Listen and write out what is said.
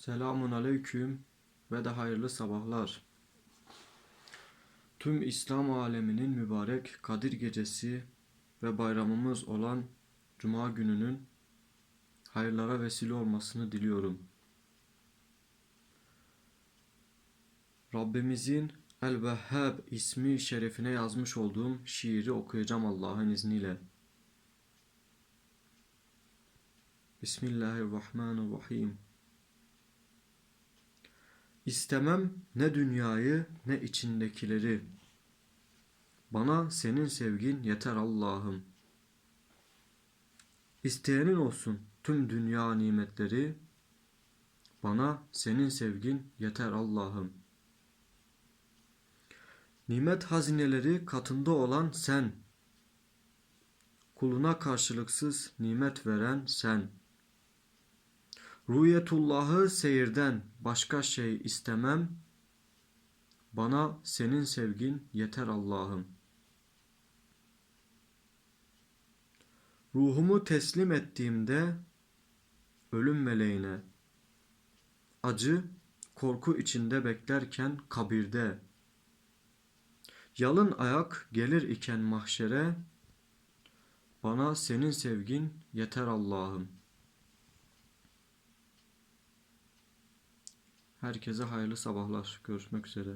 Selamun aleyküm ve de hayırlı sabahlar. Tüm İslam aleminin mübarek Kadir Gecesi ve bayramımız olan Cuma gününün hayırlara vesile olmasını diliyorum. Rabbimizin El-Vehhab ismi şerefine yazmış olduğum şiiri okuyacağım Allah'ın izniyle. Bismillahirrahmanirrahim. İstemem ne dünyayı ne içindekileri. Bana senin sevgin yeter Allah'ım. İsteyenin olsun tüm dünya nimetleri. Bana senin sevgin yeter Allah'ım. Nimet hazineleri katında olan sen. Kuluna karşılıksız nimet veren sen. Ruyetullah'ı seyirden başka şey istemem. Bana senin sevgin yeter Allah'ım. Ruhumu teslim ettiğimde ölüm meleğine acı korku içinde beklerken kabirde yalın ayak gelir iken mahşere bana senin sevgin yeter Allah'ım. Herkese hayırlı sabahlar. Görüşmek üzere.